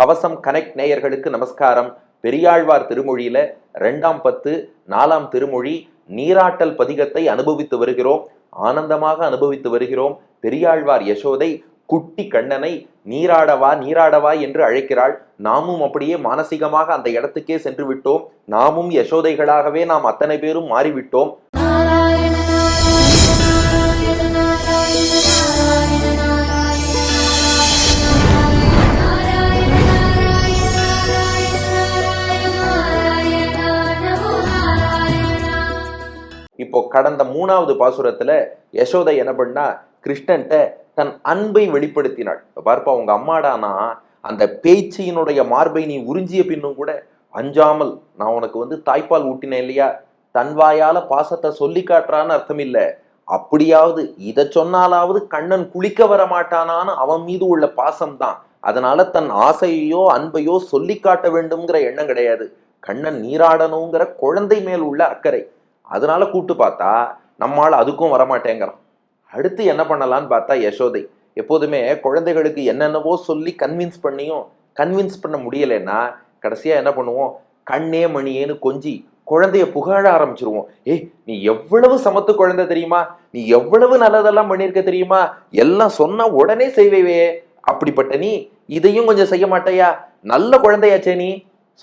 கவசம் கனெக்ட் நேயர்களுக்கு நமஸ்காரம். பெரியாழ்வார் திருமொழியில ரெண்டாம் பத்து நாலாம் திருமொழி நீராட்டல் பதிகத்தை அனுபவித்து வருகிறோம். ஆனந்தமாக அனுபவித்து வருகிறோம். பெரியாழ்வார் யசோதை குட்டி கண்ணனை நீராடவா நீராடவா என்று அழைக்கிறாள். நாமும் அப்படியே மானசீகமாக அந்த இடத்துக்கே சென்று விட்டோம். நாமும் யசோதைகளாகவே நாம் அத்தனை பேரும் மாறிவிட்டோம். அப்போ கடந்த மூணாவது பாசுரத்துல யசோதை என்ன பண்ணா கிருஷ்ணன்ட்ட தன் அன்பை வெளிப்படுத்தினாள். பார்ப்பா உங்க அம்மாடானா அந்த பேச்சியினுடைய மார்பை நீ உறிஞ்சிய பின்னும் கூட அஞ்சாமல் நான் உனக்கு வந்து தாய்ப்பால் ஊட்டினேன் இல்லையா? தன் வாயால பாசத்தை சொல்லி காட்டுறான்னு அர்த்தம் இல்ல அப்படியாவது இதை சொன்னாலாவது கண்ணன் குளிக்க வர மாட்டானான்னு அவன் மீது உள்ள பாசம் தான் அதனால தன் ஆசையோ அன்பையோ சொல்லி காட்ட வேண்டும்ங்கிற எண்ணம் கிடையாது. கண்ணன் நீராடணுங்கிற குழந்தை மேல் உள்ள அக்கறை. அதனால கூப்பிட்டு பார்த்தா நம்மால் அதுக்கும் வரமாட்டேங்கிறான். அடுத்து என்ன பண்ணலான்னு பார்த்தா யசோதை. எப்போதுமே குழந்தைகளுக்கு என்னென்னவோ சொல்லி கன்வின்ஸ் பண்ணியும் கன்வின்ஸ் பண்ண முடியலைன்னா கடைசியாக என்ன பண்ணுவோம்? கண்ணே மணியேன்னு கொஞ்சி குழந்தைய புகழ ஆரம்பிச்சிருவோம். ஏய் நீ எவ்வளவு சமத்து குழந்தை தெரியுமா? நீ எவ்வளவு நல்லதெல்லாம் பண்ணியிருக்க தெரியுமா? எல்லாம் சொன்னா உடனே செய்வேவே. அப்படிப்பட்ட நீ இதையும் கொஞ்சம் செய்ய மாட்டையா? நல்ல குழந்தையாச்சே நீ.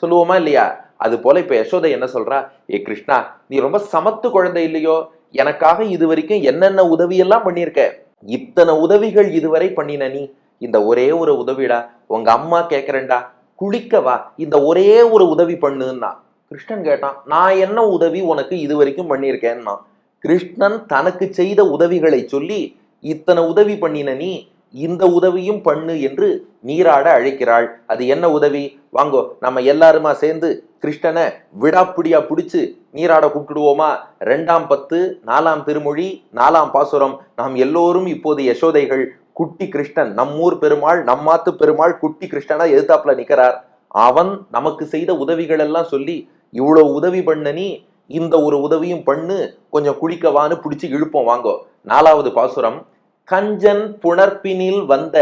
சொல்லுவோமா இல்லையா? அது போல இப்ப யசோதை என்ன சொல்றா? ஏ கிருஷ்ணா நீ ரொம்ப சமத்து குழந்தை இல்லையோ? எனக்காக இது வரைக்கும் என்னென்ன உதவியெல்லாம் பண்ணியிருக்க? இத்தனை உதவிகள் இதுவரை பண்ணின நீ? இந்த ஒரே ஒரு உதவிடா. உங்க அம்மா கேக்குறேன்டா. குளிக்கவா இந்த ஒரே ஒரு உதவி பண்ணுன்னா. கிருஷ்ணன் கேட்டான் நான் என்ன உதவி உனக்கு இது வரைக்கும் பண்ணியிருக்கேன்னா? கிருஷ்ணன் தனக்கு செய்த உதவிகளை சொல்லி இத்தனை உதவி பண்ணின நீ இந்த உதவியும் பண்ணு என்று நீராட அழைக்கிறாள். அது என்ன உதவி? வாங்கோ நம்ம எல்லாருமா சேர்ந்து கிருஷ்ணனை விடாப்பிடியா பிடிச்சு நீராட கூப்பிட்டுடுவோமா? ரெண்டாம் பத்து நாலாம் திருமொழி நாலாம் பாசுரம். நாம் எல்லோரும் இப்போது யசோதைகள். குட்டி கிருஷ்ணன் நம்மூர் பெருமாள் நம்மாத்து பெருமாள் குட்டி கிருஷ்ணனா எதிர்த்தாப்புல நிக்கிறார். அவன் நமக்கு செய்த உதவிகள் எல்லாம் சொல்லி இவ்வளவு உதவி பண்ண நீ இந்த ஒரு உதவியும் பண்ணு கொஞ்சம் குளிக்கவான்னு பிடிச்சி இழுப்போம் வாங்கோ. நாலாவது பாசுரம் கஞ்சன் புணர்ப்பினில் வந்த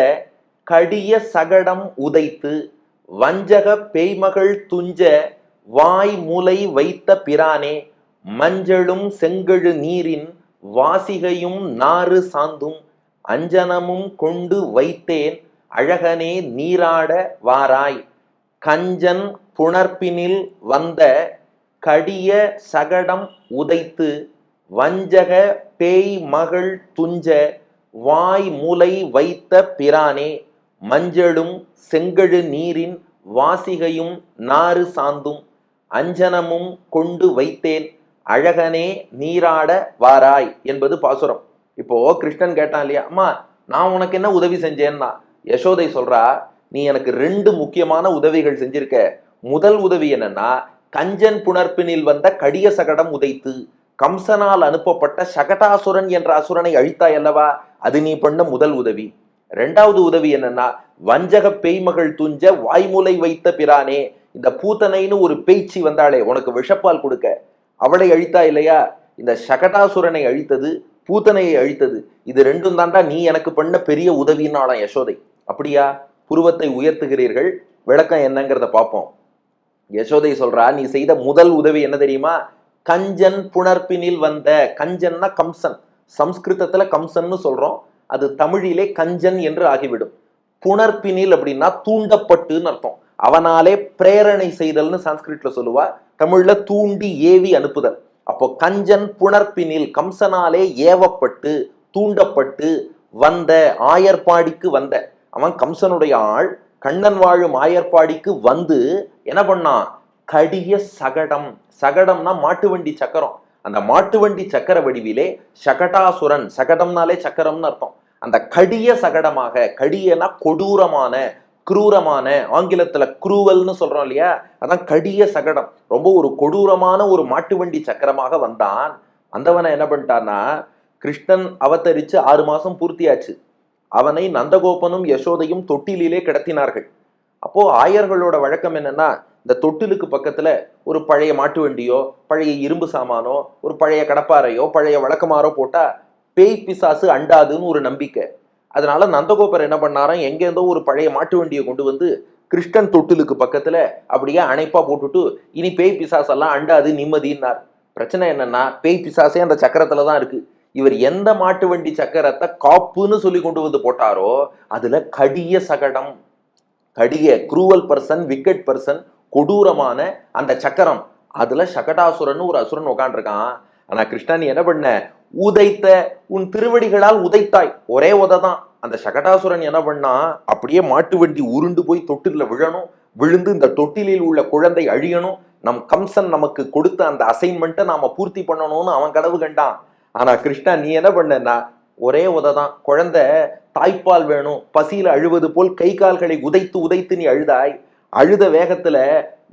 கடிய சகடம் உதைத்து வஞ்சக பேய்மகள் துஞ்ச வாய் மூலை வைத்த பிரானே மஞ்சளும் செங்கழு நீரின் வாசிகையும் நாறு சாந்தும் அஞ்சனமும் கொண்டு வைத்தேன் அழகனே நீராட வாராய். கஞ்சன் புணர்ப்பினில் வந்த கடிய சகடம் உதைத்து வஞ்சக பேய் மகள் துஞ்ச வாய் மூலை வைத்த பிரானே மஞ்சளும் செங்கழு நீரின் வாசிகையும் நாறு சாந்தும் அஞ்சனமும் கொண்டு வைத்தேன் அழகனே நீராட வாராய் என்பது பாசுரம். இப்போ கிருஷ்ணன் கேட்டான் இல்லையா அம்மா நான் உனக்கு என்ன உதவி செஞ்சேன்னா? யசோதை சொல்றா நீ எனக்கு ரெண்டு முக்கியமான உதவிகள் செஞ்சிருக்க. முதல் உதவி என்னன்னா கஞ்சன் புணர்ப்பினில் வந்த கடிய சகடம் உதைத்து கம்சனால் அனுப்பப்பட்ட சகடாசுரன் என்ற அசுரனை அழித்தாய் அல்லவா? அது நீ பண்ண முதல் உதவி. ரெண்டாவது உதவி என்னன்னா வஞ்சக பேய்மகள் துஞ்ச வாய்மூலை வைத்த பிரானே இந்த பூத்தனைன்னு ஒரு பேய்ச்சி வந்தாளே உனக்கு விஷப்பால் கொடுக்க. அவளை அழித்தா இல்லையா? இந்த சகடாசுரனை அழித்தது பூத்தனையை அழித்தது. இது ரெண்டும் தாண்டா நீ எனக்கு பண்ண பெரிய உதவினாலாம் யசோதை. அப்படியா? புருவத்தை உயர்த்துகிறீர்கள் விளக்கம் என்னங்கிறத பார்ப்போம். யசோதை சொல்றா நீ செய்த முதல் உதவி என்ன தெரியுமா? கஞ்சன் புணர்ப்பினில் வந்த கஞ்சன்னா கம்சன். சம்ஸ்கிருதத்தில் கம்சன்னு சொல்கிறோம் அது தமிழிலே கஞ்சன் என்று ஆகிவிடும். புணர்ப்பினில் அப்படின்னா தூண்டப்பட்டுன்னு அர்த்தம். அவனாலே பிரேரணை செய்தல்னு சான்ஸ்கிரிட்ல சொல்லுவா. தமிழ்ல தூண்டி ஏவி அனுப்புதல். அப்போ கஞ்சன் புணர்ப்பினில் கம்சனாலே ஏவப்பட்டு தூண்டப்பட்டு வந்த ஆயர்பாடிக்கு வந்த. அவன் கம்சனுடைய ஆள். கண்ணன் வாழும் ஆயர்பாடிக்கு வந்து என்ன பண்ணான்? கடிய சகடம். சகடம்னா மாட்டு வண்டி சக்கரம். அந்த மாட்டு வண்டி சக்கர வடிவிலே சகடாசுரன் சகடம்னாலே சக்கரம்னு அர்த்தம். அந்த கடிய சகடமாக கடியனா கொடூரமான குரூரமான ஆங்கிலத்துல குரூவல்னு சொல்றோம் இல்லையா? அதான் கடிய சகடம். ரொம்ப ஒரு கொடூரமான ஒரு மாட்டு வண்டி சக்கரமாக வந்தான். வந்தவனை என்ன பண்ணிட்டான்னா கிருஷ்ணன் அவதரிச்சு ஆறு மாசம் பூர்த்தியாச்சு. அவனை நந்தகோபனும் யசோதையும் தொட்டிலிலே கிடத்தினார்கள். அப்போ ஆயர்களோட வழக்கம் என்னன்னா இந்த தொட்டிலுக்கு பக்கத்துல ஒரு பழைய மாட்டு வண்டியோ பழைய இரும்பு சாமானோ ஒரு பழைய கடப்பாரையோ பழைய வழக்கமாரோ போட்டா பேய் பிசாசு அண்டாதுன்னு ஒரு நம்பிக்கை. அதனால நந்தகோபர் என்ன பண்ணாராம்? எங்கேருந்தோ ஒரு பழைய மாட்டு வண்டியை கொண்டு வந்து கிருஷ்ணன் தொட்டிலுக்கு பக்கத்துல அப்படியே அணைப்பா போட்டுட்டு இனி பேய் பிசாசெல்லாம் அண்டாது நிம்மதின்னார். பிரச்சனை என்னன்னா பேய் பிசாசே அந்த சக்கரத்துல தான் இருக்கு. இவர் எந்த மாட்டு வண்டி சக்கரத்தை காப்புன்னு சொல்லி கொண்டு வந்து போட்டாரோ அதுல கடிய சகடம். கடிய குரூவல் பர்சன் விக்கெட் பர்சன் கொடூரமான அந்த சக்கரம். அதுல சகடாசுரன் ஒரு அசுரன் உட்காந்துருக்கான் ஆனா கிருஷ்ணா நீ என்ன பண்ண? உதைத்த உன் திருவடிகளால் உதைத்தாய். ஒரே உதை தான். அந்த சகடாசுரன் என்ன பண்ணா? அப்படியே மாட்டு வண்டி உருண்டு போய் தொட்டில விழணும். விழுந்து இந்த தொட்டிலில் உள்ள குழந்தை அழியணும். நம் கம்சன் நமக்கு கொடுத்த அந்த அசைன்மெண்ட்டை நாம பூர்த்தி பண்ணணும்னு அவன் கனவு கண்டான். ஆனா கிருஷ்ணா நீ என்ன பண்ணனா ஒரே உதை தான். குழந்தை தாய்ப்பால் வேணும். பசியில அழுவது போல் கை கால்களை உதைத்து உதைத்து நீ அழுதாய். அழுத வேகத்துல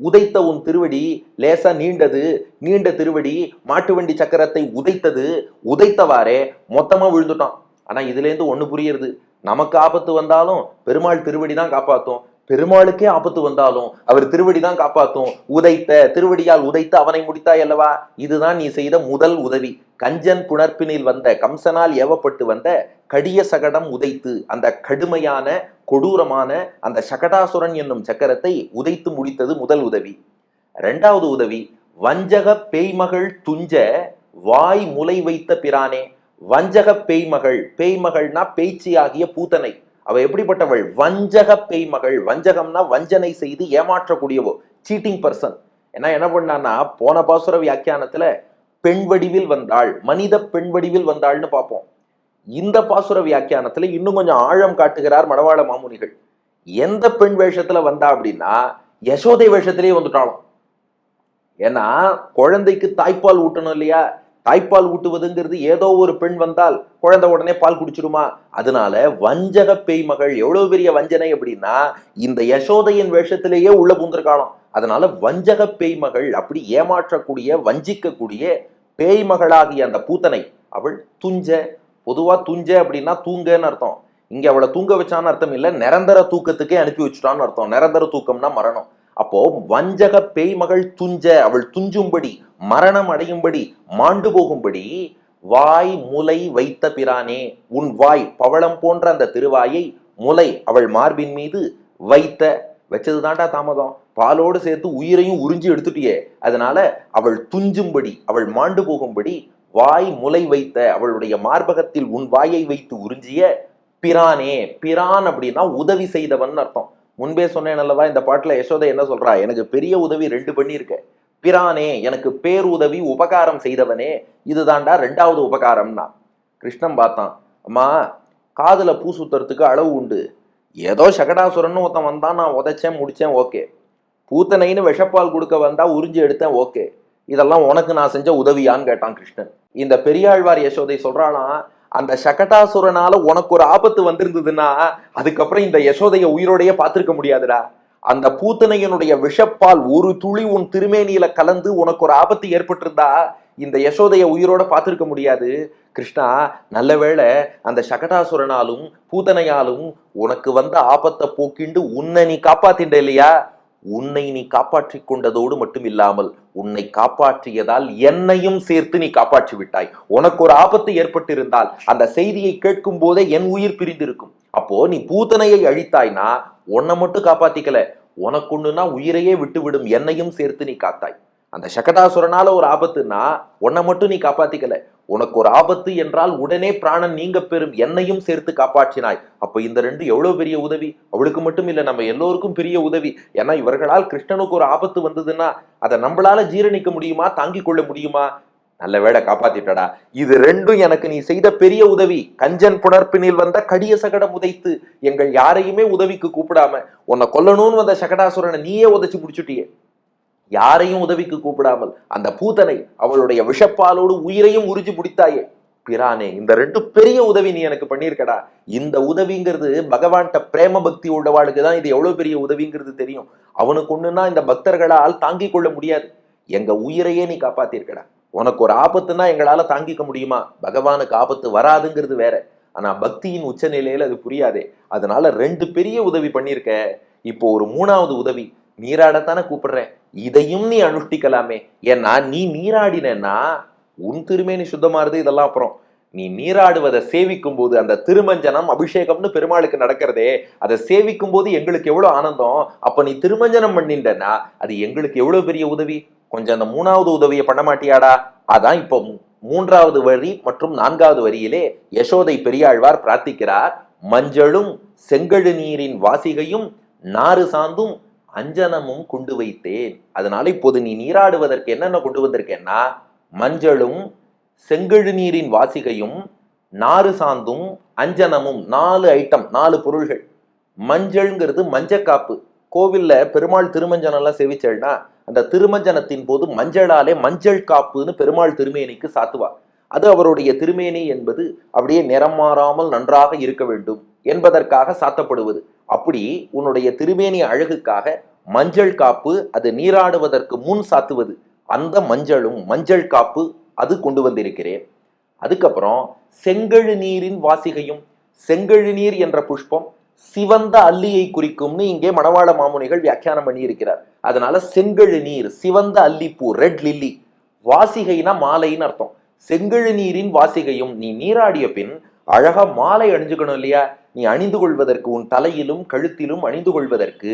உதைத்த உன் திருவடி லேசா நீண்டது நீண்ட திருவடி மாட்டு வண்டி சக்கரத்தை உதைத்தது உதைத்தவாறே மொத்தமா விழுந்துட்டான். ஆனா இதுல இருந்து ஒண்ணு புரியுறது. நமக்கு ஆபத்து வந்தாலும் பெருமாள் திருவடி தான் காப்பாத்தும். பெருமாளுக்கே ஆபத்து வந்தாலும் அவர் திருவடி தான் காப்பாத்தும். உதைத்த திருவடியால் உதைத்து அவனை முடித்தாய் அல்லவா? இதுதான் நீ செய்த முதல் உதவி. கஞ்சன் புணர்ப்பினில் வந்த கம்சனால் ஏவப்பட்டு வந்த கடிய சகடம் உதைத்து அந்த கடுமையான கொடூரமான அந்த சகடாசுரன் என்னும் சக்கரத்தை உதைத்து முடித்தது முதல் உதவி. இரண்டாவது உதவி வஞ்சக பேய்மகள் துஞ்ச வாய் முலை வைத்த பிரானே. வஞ்சக பேய்மகள் பேய்மகள்னா பேய்ச்சியாகிய பூத்தனை. அவ எப்படிப்பட்டவள்? வஞ்சக பேய்மகள் வஞ்சகம்னா வஞ்சனை செய்து ஏமாற்றக்கூடியவோ சீட்டிங் பர்சன் ஏன்னா என்ன பண்ணான்னா போன பாசுர வியாக்கியானத்துல பெண் வடிவில் வந்தாள் மனித பெண் வடிவில் வந்தாள்னு பார்ப்போம். இந்த பாசுர வியாக்கியானத்துல இன்னும் கொஞ்சம் ஆழம் காட்டுகிறார் மணவாள மாமுனிகள். எந்த பெண் வேஷத்துல வந்தா அப்படின்னா யசோதை வேஷத்திலேயே வந்துட்டாலும் ஏன்னா குழந்தைக்கு தாய்ப்பால் ஊட்டணும் இல்லையா? தாய்ப்பால் ஊட்டுவதுங்கிறது ஏதோ ஒரு பெண் வந்தால் குழந்தை உடனே பால் குடிச்சிடுமா அதனால வஞ்சக பேய் மகள் எவ்வளவு பெரிய வஞ்சனை அப்படின்னா இந்த யசோதையின் வேஷத்திலேயே உள்ள பூந்திருக்காளாம் அதனால வஞ்சக பேய் மகள் அப்படி ஏமாற்றக்கூடிய வஞ்சிக்கக்கூடிய பேய் மகளாகிய அந்த பூத்தனை அவள் துஞ்ச பொதுவாக துஞ்ச அப்படின்னா தூங்கன்னு அர்த்தம். இங்கே அவளை தூங்க வச்சான்னு அர்த்தம் இல்லை நிரந்தர தூக்கத்துக்கே அனுப்பி வச்சுட்டான்னு அர்த்தம். நிரந்தர தூக்கம்னா மரணம். அப்போ வஞ்சக பேய்மகள் துஞ்ச அவள் துஞ்சும்படி மரணம் அடையும்படி மாண்டு போகும்படி வாய் முலை வைத்த பிரானே உன் வாய் பவளம் போன்ற அந்த திருவாயை முலை அவள் மார்பின் மீது வைத்த வச்சது தாண்டா தாமதம். பாலோடு சேர்த்து உயிரையும் உறிஞ்சி எடுத்துட்டியே. அதனால அவள் துஞ்சும்படி அவள் மாண்டு போகும்படி வாய் முலை வைத்த அவளுடைய மார்பகத்தில் உன் வாயை வைத்து உறிஞ்சிய பிரானே. பிரான் அப்படின்னா உதவி செய்தவன் அர்த்தம். முன்பே சொன்னேன் அல்லவா இந்த பாட்டுல யசோதை என்ன சொல்றா? எனக்கு பெரிய உதவி ரெண்டு பண்ணியிருக்க. பிரானே எனக்கு பேருதவி உபகாரம் செய்தவனே இதுதான்டா ரெண்டாவது உபகாரம்னா. கிருஷ்ணன் பார்த்தான். அம்மா காதுல பூ சுத்துறதுக்கு அளவு உண்டு. ஏதோ சகடாசுரன்னு ஒருத்தன் வந்தான் நான் உதைச்சேன் முடிச்சேன் ஓகே. பூத்தனைன்னு விஷப்பால் கொடுக்க வந்தா உறிஞ்சி எடுத்தேன் ஓகே. இதெல்லாம் உனக்கு நான் செஞ்ச உதவியான்னு கேட்டான் கிருஷ்ணன். இந்த பெரியாழ்வார் யசோதை சொல்றானா அந்த சகட்டாசுரனால உனக்கு ஒரு ஆபத்து வந்திருந்ததுன்னா அதுக்கப்புறம் இந்த யசோதைய உயிரோடையே பார்த்திருக்க முடியாதுடா. அந்த பூத்தனையனுடைய விஷப்பால் ஒரு துளி உன் திருமேனியில கலந்து உனக்கு ஒரு ஆபத்து ஏற்பட்டிருந்தா இந்த யசோதைய உயிரோட பார்த்திருக்க முடியாது. கிருஷ்ணா நல்ல வேளை அந்த சகடாசுரனாலும் பூத்தனையாலும் உனக்கு வந்த ஆபத்தை போக்கிண்டு உன்னை நீ காப்பாத்தின்ற இல்லையா? உன்னை நீ காப்பாற்றி கொண்டதோடு மட்டும் இல்லாமல் உன்னை காப்பாற்றியதால் என்னையும் சேர்த்து நீ காப்பாற்றி விட்டாய். உனக்கு ஒரு ஆபத்து ஏற்பட்டிருந்தால் அந்த செய்தியை கேட்கும் போதே என் உயிர் பிரிந்திருக்கும். அப்போ நீ பூத்தனையை அழித்தாய்னா உன்னை மட்டும் காப்பாத்திக்கல. உனக்குன்னுனா உயிரையே விட்டுவிடும். என்னையும் சேர்த்து நீ காத்தாய். அந்த சகடாசுரனால ஒரு ஆபத்துன்னா உன்னை மட்டும் நீ காப்பாத்திக்கல. உனக்கு ஒரு ஆபத்து என்றால் உடனே பிராணன் நீங்க பெறும் என்னையும் சேர்த்து காப்பாற்றினாய். அப்ப இந்த ரெண்டு எவ்வளவு பெரிய உதவி? அவளுக்கு மட்டும் இல்ல நம்ம எல்லோருக்கும் பெரிய உதவி. ஏன்னா இவர்களால் கிருஷ்ணனுக்கு ஒரு ஆபத்து வந்ததுன்னா அதை நம்மளால ஜீரணிக்க முடியுமா? தாங்கிக் கொள்ள முடியுமா? நல்ல வேலை காப்பாத்திட்டடா. இது ரெண்டும் எனக்கு நீ செய்த பெரிய உதவி. கஞ்சன் புணர்ப்பினில் வந்த கடிய சகடம் உதைத்து எங்கள் யாரையுமே உதவிக்கு கூப்பிடாம உன்னை கொல்லணும்னு வந்த சகடாசுரனை நீயே உதைச்சு முடிச்சுட்டியே யாரையும் உதவிக்கு கூப்பிடாமல் அந்த பூத்தனை அவளுடைய விஷப்பாலோடு உயிரையும் உறிஞ்சி பிடித்தாயே. பிரானே இந்த ரெண்டு பெரிய உதவி நீ எனக்கு பண்ணியிருக்கடா. இந்த உதவிங்கிறது பகவான்கிட்ட பிரேம பக்தி உள்ளவாளுக்கு தான் இது எவ்வளவு பெரிய உதவிங்கிறது தெரியும். அவனுக்கு ஒண்ணுன்னா இந்த பக்தர்களால் தாங்கிக் கொள்ள முடியாது. எங்க உயிரையே நீ காப்பாத்திருக்கடா. உனக்கு ஒரு ஆபத்துன்னா எங்களால தாங்கிக்க முடியுமா? பகவானுக்கு ஆபத்து வராதுங்கிறது வேற. ஆனா பக்தியின் உச்சநிலையில அது புரியாதே. அதனால ரெண்டு பெரிய உதவி பண்ணியிருக்க. இப்போ ஒரு மூணாவது உதவி நீராடத்தானே கூப்பிடுறேன். இதையும் நீ அனுஷ்டிக்கலாமே. ஏன்னா நீ நீராடினா உன் திருமேனி சுத்தமாறுது இதெல்லாம் அப்புறம். நீ நீராடுவதை சேவிக்கும் போது அந்த திருமஞ்சனம் அபிஷேகம்னு பெருமாளுக்கு நடக்கிறதே அதை சேவிக்கும் போது எங்களுக்கு எவ்வளோ ஆனந்தம். அப்போ நீ திருமஞ்சனம் பண்ணிட்டனா அது எங்களுக்கு எவ்வளோ பெரிய உதவி? கொஞ்சம் அந்த மூணாவது உதவியை பண்ண மாட்டியாடா? அதான் இப்போ மூன்றாவது வரி மற்றும் நான்காவது வரியிலே யசோதை பெரியாழ்வார் பிரார்த்திக்கிறார் மஞ்சளும் செங்கழு நீரின் வாசிகையும் நாறு சாந்தும் அஞ்சனமும் கொண்டு வைத்தேன். அதனால இப்போது நீ நீராடுவதற்கு என்னென்ன கொண்டு வந்திருக்கேன்னா மஞ்சளும் செங்கழு நீரின் வாசிகையும் நாறு சாந்தும் அஞ்சனமும் நாலு ஐட்டம் நாலு பொருள்கள். மஞ்சள்ங்கிறது மஞ்சக்காப்பு கோவில்ல பெருமாள் திருமஞ்சனெல்லாம் செவிச்சல்னா அந்த திருமஞ்சனத்தின் போது மஞ்சளாலே மஞ்சள் காப்புன்னு பெருமாள் திருமேனிக்கு சாத்துவா அது அவருடைய திருமேனி என்பது அப்படியே நிறம் மாறாமல் நன்றாக இருக்க வேண்டும். என்பதற்காக சாத்தப்படுவது. அப்படி உன்னுடைய திருமேனி அழகுக்காக மஞ்சள் காப்பு அது நீராடுவதற்கு முன் சாத்துவது. அந்த மஞ்சளும் மஞ்சள் காப்பு அது கொண்டு வந்திருக்கிறேன். அதுக்கப்புறம் செங்கழு நீரின் வாசிகையும் செங்கழு நீர் என்ற புஷ்பம் சிவந்த அல்லியை குறிக்கும்னு இங்கே மணவாள மாமுனிகள் வியாக்கியானம் பண்ணியிருக்கிறார். அதனால செங்கழு நீர் சிவந்த அல்லிப்பூ ரெட் லில்லி வாசிகைனா மாலைன்னு அர்த்தம். செங்கழு நீரின் வாசிகையும் நீ நீராடிய பின் அழகா மாலை அணிஞ்சுக்கணும் இல்லையா? நீ அணிந்து கொள்வதற்கு உன் தலையிலும் கழுத்திலும் அணிந்து கொள்வதற்கு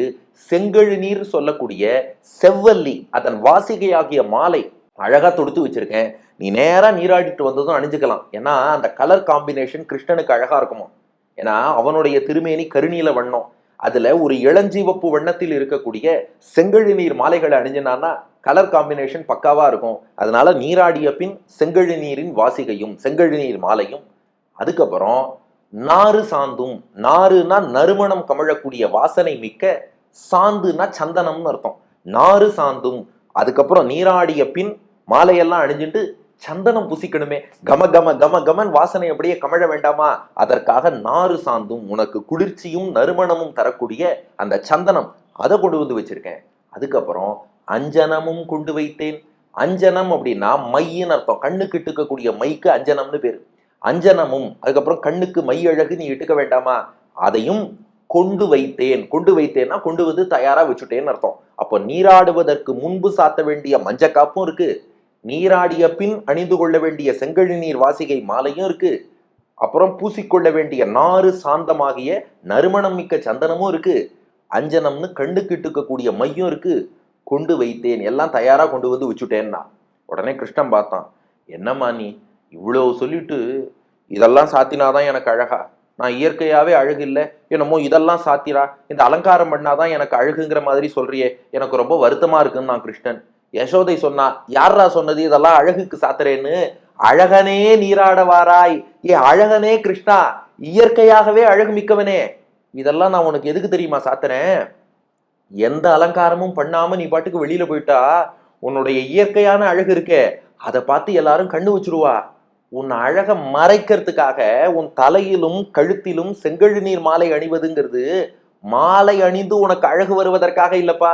செங்கழு நீர் சொல்லக்கூடிய செவ்வல்லி அதன் வாசிகையாகிய மாலை அழகா தொடுத்து வச்சிருக்கேன். நீ நேரா நீராடிட்டு வந்ததும் அணிஞ்சுக்கலாம். ஏன்னா அந்த கலர் காம்பினேஷன் கிருஷ்ணனுக்கு அழகா இருக்குமா? ஏன்னா அவனுடைய திருமேனி கருநீல வண்ணம். அதுல ஒரு இளஞ்சிவப்பு வண்ணத்தில் இருக்கக்கூடிய செங்கழு நீர் மாலைகளை அணிஞ்சினான்னா கலர் காம்பினேஷன் பக்காவா இருக்கும். அதனால நீராடிய பின் செங்கழு நீரின் வாசிகையும் செங்கழு நீர் மாலையும். அதுக்கப்புறம் நாறு சாந்தும். நாறுனா நறுமணம் கமழக்கூடிய வாசனை மிக்க சாந்துனா சந்தனம்னு அர்த்தம். நாறு சாந்தும். அதுக்கப்புறம் நீராடிய பின் மாலையெல்லாம் அணிஞ்சுட்டு சந்தனம் புசிக்கணுமே. கம கம கம கமன் வாசனை அப்படியே கமழ வேண்டாமா? அதற்காக நாறு சாந்தும் உனக்கு குளிர்ச்சியும் நறுமணமும் தரக்கூடிய அந்த சந்தனம். அதை கொண்டு வந்து வச்சிருக்கேன். அதுக்கப்புறம் அஞ்சனமும் கொண்டு வைத்தேன். அஞ்சனம் அப்படின்னா மையின்னு அர்த்தம். கண்ணுக்கு இட்டுக்கக்கூடிய மைக்கு அஞ்சனம்னு பேரு. அஞ்சனமும் அதுக்கப்புறம் கண்ணுக்கு மை அழகு நீ இட்டுக்க வேண்டாமா? அதையும் கொண்டு வைத்தேன். கொண்டு வைத்தேன்னா கொண்டு வந்து தயாரா வச்சுட்டேன்னு அர்த்தம். அப்போ நீராடுவதற்கு முன்பு சாத்த வேண்டிய மஞ்சக்காப்பும் இருக்கு. நீராடிய பின் அணிந்து கொள்ள வேண்டிய செங்கழி நீர் வாசிகை மாலையும் இருக்கு. அப்புறம் பூசிக்கொள்ள வேண்டிய நாறு சாந்தமாகிய நறுமணம் மிக்க சந்தனமும் இருக்கு. அஞ்சனம்னு கண்ணுக்கு இட்டுக்கக்கூடிய மையும் இருக்கு. கொண்டு வைத்தேன். எல்லாம் தயாரா கொண்டு வந்து வச்சுட்டேன்னா. உடனே கிருஷ்ணன் பார்த்தான். என்னம்மா நீ? இவ்வளோ சொல்லிட்டு இதெல்லாம் சாத்தினாதான் எனக்கு அழகா. நான் இயற்கையாகவே அழகு இல்லை என்னமோ இதெல்லாம் சாத்திரா? இந்த அலங்காரம் பண்ணாதான் எனக்கு அழகுங்கிற மாதிரி சொல்றியே. எனக்கு ரொம்ப வருத்தமா இருக்குன்னு நான் கிருஷ்ணன். யசோதை சொன்னா யாரா சொன்னது? இதெல்லாம் அழகுக்கு சாத்துறேன்னு அழகனே நீராட வாராய் ஏ அழகனே கிருஷ்ணா. இயற்கையாகவே அழகு மிக்கவனே. இதெல்லாம் நான் உனக்கு எதுக்கு தெரியுமா சாத்துறேன் எந்த அலங்காரமும் பண்ணாம நீ பாட்டுக்கு வெளியில போயிட்டா உன்னுடைய இயற்கையான அழகு இருக்கே. அதை பார்த்து எல்லாரும் கண்ணு வச்சிருவா. உன் அழக மறைக்கிறதுக்காக உன் தலையிலும் கழுத்திலும் செங்கழு நீர் மாலை அணிவதுங்கிறது மாலை அணிந்து உனக்கு அழகு வருவதற்காக இல்லப்பா.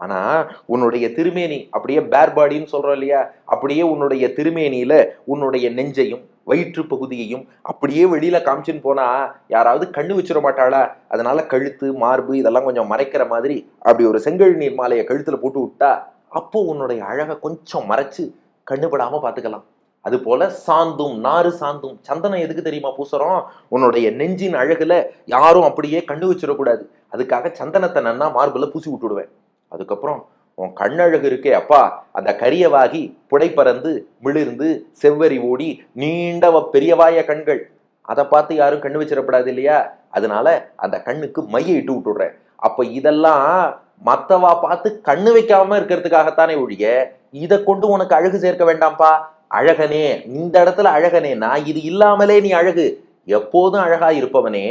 ஆனா உன்னுடைய திருமேனி அப்படியே பேர் பாடின்னு சொல்றோம் இல்லையா? அப்படியே உன்னுடைய திருமேனியில உன்னுடைய நெஞ்சையும் வயிற்று பகுதியையும் அப்படியே வெளியில காமிச்சுன்னு போனா யாராவது கண்ணு வச்சிட மாட்டாளா? அதனால கழுத்து மார்பு இதெல்லாம் கொஞ்சம் மறைக்கிற மாதிரி அப்படி ஒரு செங்கழுநீர் மாலையை கழுத்துல போட்டு விட்டா அப்போ உன்னுடைய அழகை கொஞ்சம் மறைச்சு கண்ணுபடாம பாத்துக்கலாம் அது போல சாந்தும் நாறு சாந்தும் சந்தனம் எதுக்கு தெரியுமா பூசுறோம்? உன்னுடைய நெஞ்சின் அழகுல யாரும் அப்படியே கண்டு வச்சிடக்கூடாது. அதுக்காக சந்தனத்தை நன்னா மார்பில் பூசி விட்டுடுவேன். அதுக்கப்புறம் உன் கண்ணழகு இருக்கே அப்பா. அந்த கரியவாகி புடைப்பறந்து மிளிர்ந்து செவ்வரி ஓடி நீண்டவ பெரியவாய கண்கள். அதை பார்த்து யாரும் கண்ணு வச்சிடப்படாது இல்லையா? அதனால அந்த கண்ணுக்கு மைய இட்டு விட்டுடுறேன். அப்ப இதெல்லாம் மத்தவா பார்த்து கண்ணு வைக்காம இருக்கிறதுக்காகத்தானே ஒழிய இதை கொண்டு உனக்கு அழகு சேர்க்க வேண்டாம்ப்பா. அழகனே இந்த இடத்துல அழகனே நான் இது இல்லாமலே நீ அழகு. எப்போதும் அழகா இருப்பவனே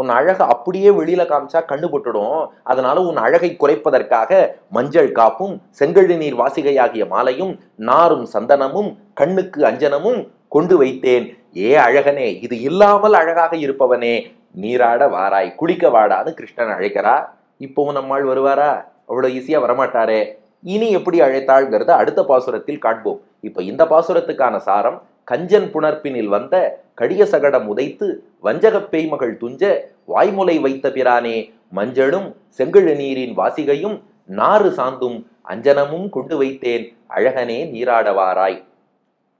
உன் அழகை அப்படியே வெளியில காமிச்சா கண்ணு போட்டுடும். அதனால உன் அழகை குறைப்பதற்காக மஞ்சள் காப்பும் செங்கழு நீர் வாசிகையாகிய மாலையும் நாரும் சந்தனமும் கண்ணுக்கு அஞ்சனமும் கொண்டு வைத்தேன். ஏ அழகனே இது இல்லாமல் அழகாக இருப்பவனே நீராட வாராய் குளிக்க வாடான்னு கிருஷ்ணன் அழைக்கிறா இப்போவும் நம்மால் வருவாரா? அவ்வளோ ஈஸியா வரமாட்டாரே. இனி எப்படி அழைத்தாள்ங்கிறத அடுத்த பாசுரத்தில் காண்போம். இப்ப இந்த பாசுரத்துக்கான சாரம் கஞ்சன் புணர்ப்பினில் வந்த கடிய சகடம் உதைத்து வஞ்சகப் பேய்மகள் துஞ்ச வாய்முலை வைத்த பிரானே மஞ்சளும் செங்கழு நீரின் வாசிகையும் நாறு சாந்தும் அஞ்சனமும் கொண்டு வைத்தேன் அழகனே நீராடவாராய்.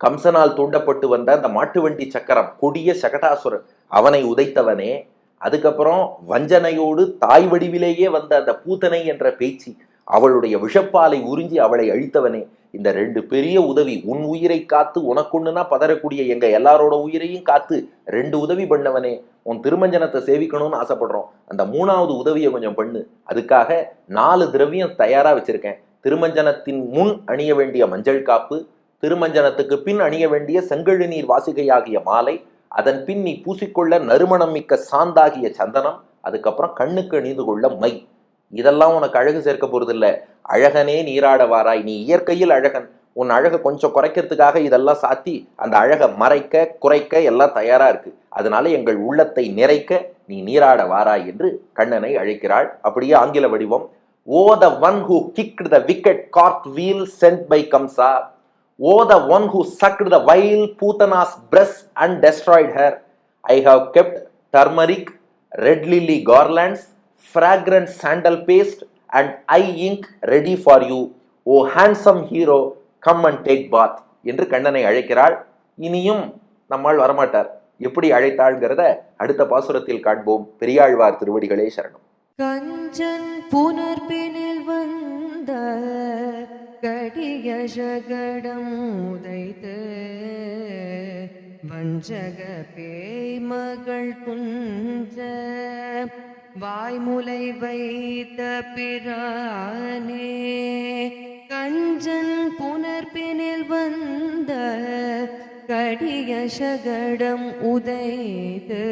கம்சனால் தூண்டப்பட்டு வந்த அந்த மாட்டு வண்டி சக்கரம் கொடிய சகடாசுரன் அவனை உதைத்தவனே அதுக்கப்புறம் வஞ்சனையோடு தாய் வடிவிலேயே வந்த அந்த பூத்தனை என்ற பேச்சு அவளுடைய விஷப்பாலை உறிஞ்சி அவளை அழித்தவனே. இந்த ரெண்டு பெரிய உதவி உன் உயிரை காத்து உனக்குன்னுனா பதறக்கூடிய எங்க எல்லாரோட உயிரையும் காத்து ரெண்டு உதவி பண்ணவனே. உன் திருமஞ்சனத்தை சேவிக்கணும்னு ஆசைப்படுறோம். அந்த மூணாவது உதவியை கொஞ்சம் பண்ணு. அதுக்காக நாலு திரவியம் தயாரா வச்சிருக்கேன். திருமஞ்சனத்தின் முன் அணிய வேண்டிய மஞ்சள் காப்பு திருமஞ்சனத்துக்கு பின் அணிய வேண்டிய செங்கழு நீர் வாசிகையாகிய மாலை அதன் பின் நீ பூசிக்கொள்ள நறுமணம் மிக்க சாந்தாகிய சந்தனம் அதுக்கப்புறம் கண்ணுக்கு அணிந்து கொள்ள மை. இதெல்லாம் உனக்கு அழகு சேர்க்க போறதில்ல. அழகனே நீராட வாராய். நீ இயற்கையில் அழகன். உன் அழகை கொஞ்சம் குறைக்கிறதுக்காக இதெல்லாம் சாத்தி அந்த அழகை மறைக்க குறைக்க எல்லாம் தயாரா இருக்கு. அதனால எங்கள் உள்ளத்தை நிறைக்க நீ நீராட வாராய் என்று கண்ணனை அழைக்கிறாள். அப்படியே ஆங்கில வடிவம். O the one who kicked the wicked cart wheel sent by Kamsa. O the one who sucked the vile Putana's breast and destroyed her. I have kept turmeric red lily garlands. Fragrant sandal paste and eye ink ready for you. O handsome hero come and take bath என்று கண்ணனை அழைக்கிறாள். இனியும் நம்மால் வரமாட்டார். எப்படி அழைத்தாள்ங்கிறத அடுத்த பாசுரத்தில் காண்போம். பெரியாழ்வார் திருவடிகளே சரணம். கஞ்சன் புனர்பினில் வந்த கடிய சகடம் உதைத்து வஞ்சக பேய் மகள் குஞ்ச வாய்முலை வைத்த பிரானே கஞ்சன் புனர்பினில் வந்த கடிய சகடம் உதைத்து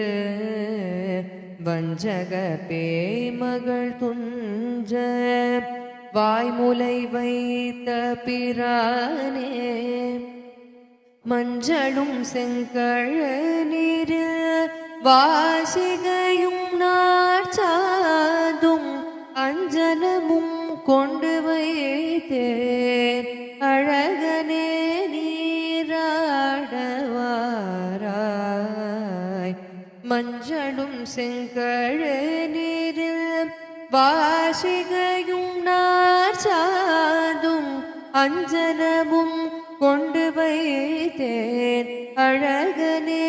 வஞ்சக பேமகள் துஞ்ச வாய்முலை வைத்த பிரானே மஞ்சளும் செங்கழ நீர் வாசிகையும் நாச்சாதும் அஞ்சனமும் கொண்டு வைத்தேன் அழகனே நீராடவாராய். மஞ்சளும் செங்கழநீரில் வாசிகையும் நாச்சாதும் அஞ்சனமும் கொண்டு வைத்தேன் அழகனே